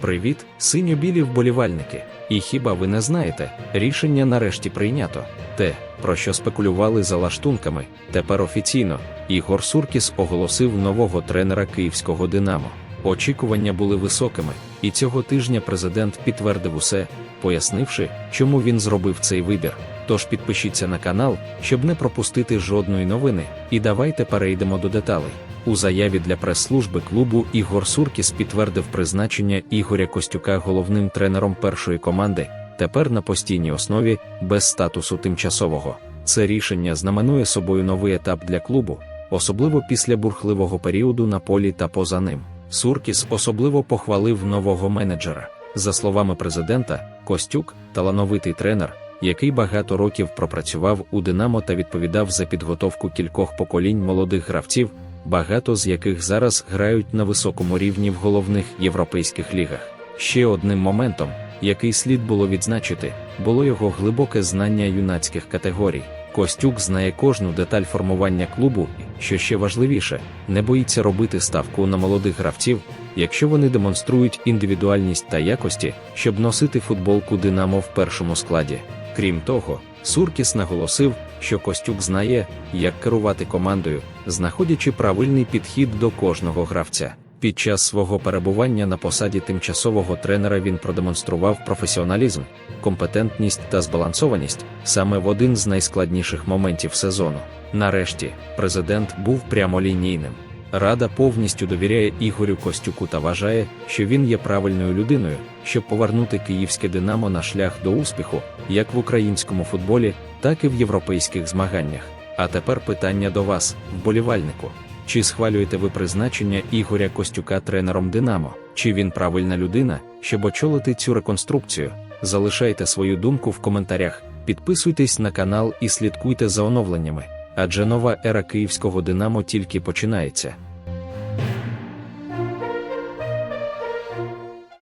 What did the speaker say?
Привіт, синьо-білі вболівальники. І хіба ви не знаєте, рішення нарешті прийнято. Те, про що спекулювали за лаштунками, тепер офіційно. Ігор Суркіс оголосив нового тренера київського Динамо. Очікування були високими, і цього тижня президент підтвердив усе, пояснивши, чому він зробив цей вибір. Тож підпишіться на канал, щоб не пропустити жодної новини, і давайте перейдемо до деталей. У заяві для прес-служби клубу Ігор Суркіс підтвердив призначення Ігоря Костюка головним тренером першої команди, тепер на постійній основі, без статусу тимчасового. Це рішення знаменує собою новий етап для клубу, особливо після бурхливого періоду на полі та поза ним. Суркіс особливо похвалив нового менеджера. За словами президента, Костюк талановитий тренер, який багато років пропрацював у Динамо та відповідав за підготовку кількох поколінь молодих гравців, багато з яких зараз грають на високому рівні в головних європейських лігах. Ще одним моментом, який слід було відзначити, було його глибоке знання юнацьких категорій. Костюк знає кожну деталь формування клубу, що ще важливіше, не боїться робити ставку на молодих гравців, якщо вони демонструють індивідуальність та якості, щоб носити футболку Динамо в першому складі. Крім того, Суркіс наголосив, що Костюк знає, як керувати командою, знаходячи правильний підхід до кожного гравця. Під час свого перебування на посаді тимчасового тренера він продемонстрував професіоналізм, компетентність та збалансованість саме в один з найскладніших моментів сезону. Нарешті, президент був прямолінійним. Рада повністю довіряє Ігорю Костюку та вважає, що він є правильною людиною, щоб повернути київське Динамо на шлях до успіху, як в українському футболі, так і в європейських змаганнях. А тепер питання до вас, вболівальнику. Чи схвалюєте ви призначення Ігоря Костюка тренером Динамо? Чи він правильна людина, щоб очолити цю реконструкцію? Залишайте свою думку в коментарях, підписуйтесь на канал і слідкуйте за оновленнями, адже нова ера київського Динамо тільки починається.